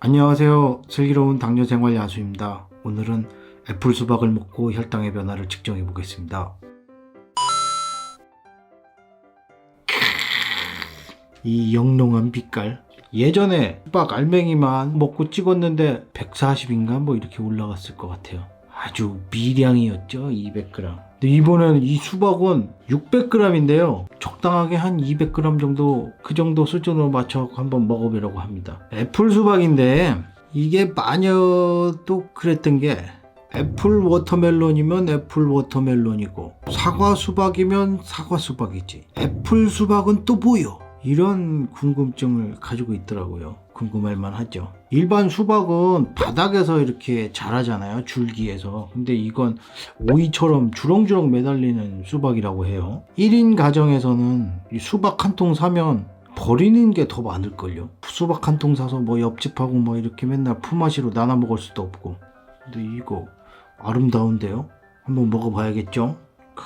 안녕하세요. 슬기로운 당뇨 생활 야수입니다. 오늘은 애플 수박을 먹고 혈당의 변화를 측정해 보겠습니다. 이 영롱한 빛깔. 예전에 수박 알맹이만 먹고 찍었는데 140인가 뭐 이렇게 올라갔을 것 같아요. 아주 미량이었죠. 200g. 근데 이번에는 이 수박은 600g인데요. 적당하게 한 200g 정도 그 정도 수준으로 맞춰 한번 먹어보려고 합니다. 애플 수박인데 이게 마녀도 그랬던 게 애플 워터멜론이면 애플 워터멜론이고 사과 수박이면 사과 수박이지. 애플 수박은 또 뭐요? 이런 궁금증을 가지고 있더라고요. 궁금할 만하죠. 일반 수박은 바닥에서 이렇게 자라잖아요. 줄기에서. 근데 이건 오이처럼 주렁주렁 매달리는 수박이라고 해요. 1인 가정에서는 이 수박 한 통 사면 버리는 게 더 많을걸요. 수박 한 통 사서 뭐 옆집하고 뭐 이렇게 맨날 품앗이로 나눠 먹을 수도 없고. 근데 이거 아름다운데요? 한번 먹어봐야겠죠? 크,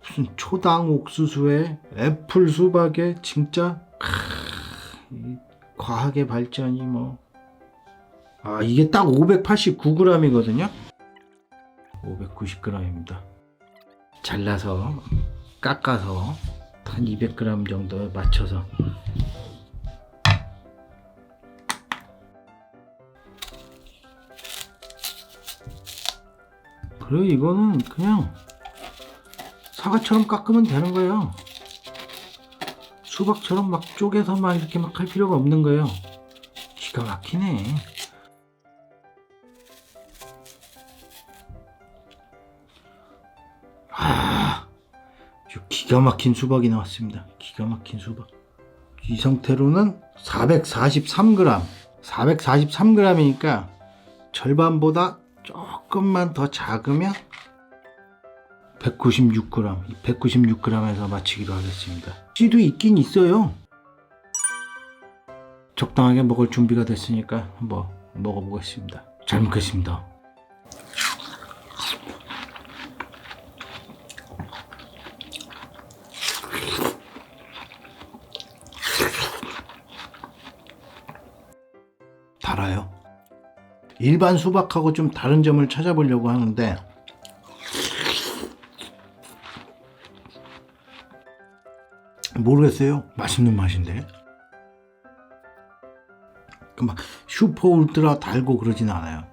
무슨 초당 옥수수에 애플 수박에 진짜 크, 이 과학의 발전이 뭐. 아, 이게 딱 589g이거든요? 590g입니다. 잘라서, 깎아서, 한 200g 정도에 맞춰서. 그리고 이거는 그냥 사과처럼 깎으면 되는 거예요. 수박처럼 막 쪼개서 막 이렇게 막 할 필요가 없는 거예요. 기가 막히네. 아, 기가 막힌 수박이 나왔습니다. 기가 막힌 수박. 이 상태로는 443g. 443g이니까 절반보다 조금만 더 작으면 196g. 196g에서 마치기로 하겠습니다. 씨도 있긴 있어요. 적당하게 먹을 준비가 됐으니까 한번 먹어보겠습니다. 잘 먹겠습니다. 달아요. 일반 수박하고 좀 다른 점을 찾아보려고 하는데 모르겠어요. 맛있는 맛인데. 그막 슈퍼 울트라 달고 그러진 않아요.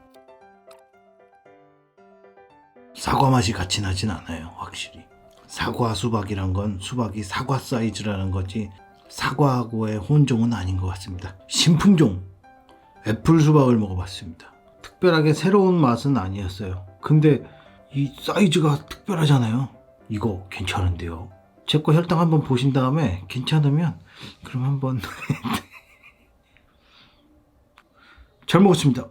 사과 맛이 같이 나진 않아요. 확실히. 사과 수박이란 건 수박이 사과 사이즈라는 거지 사과하고의 혼종은 아닌 것 같습니다. 신품종 애플 수박을 먹어봤습니다. 특별하게 새로운 맛은 아니었어요. 근데 이 사이즈가 특별하잖아요. 이거 괜찮은데요. 제 거 혈당 한번 보신 다음에 괜찮으면 그럼 한번 잘 먹었습니다.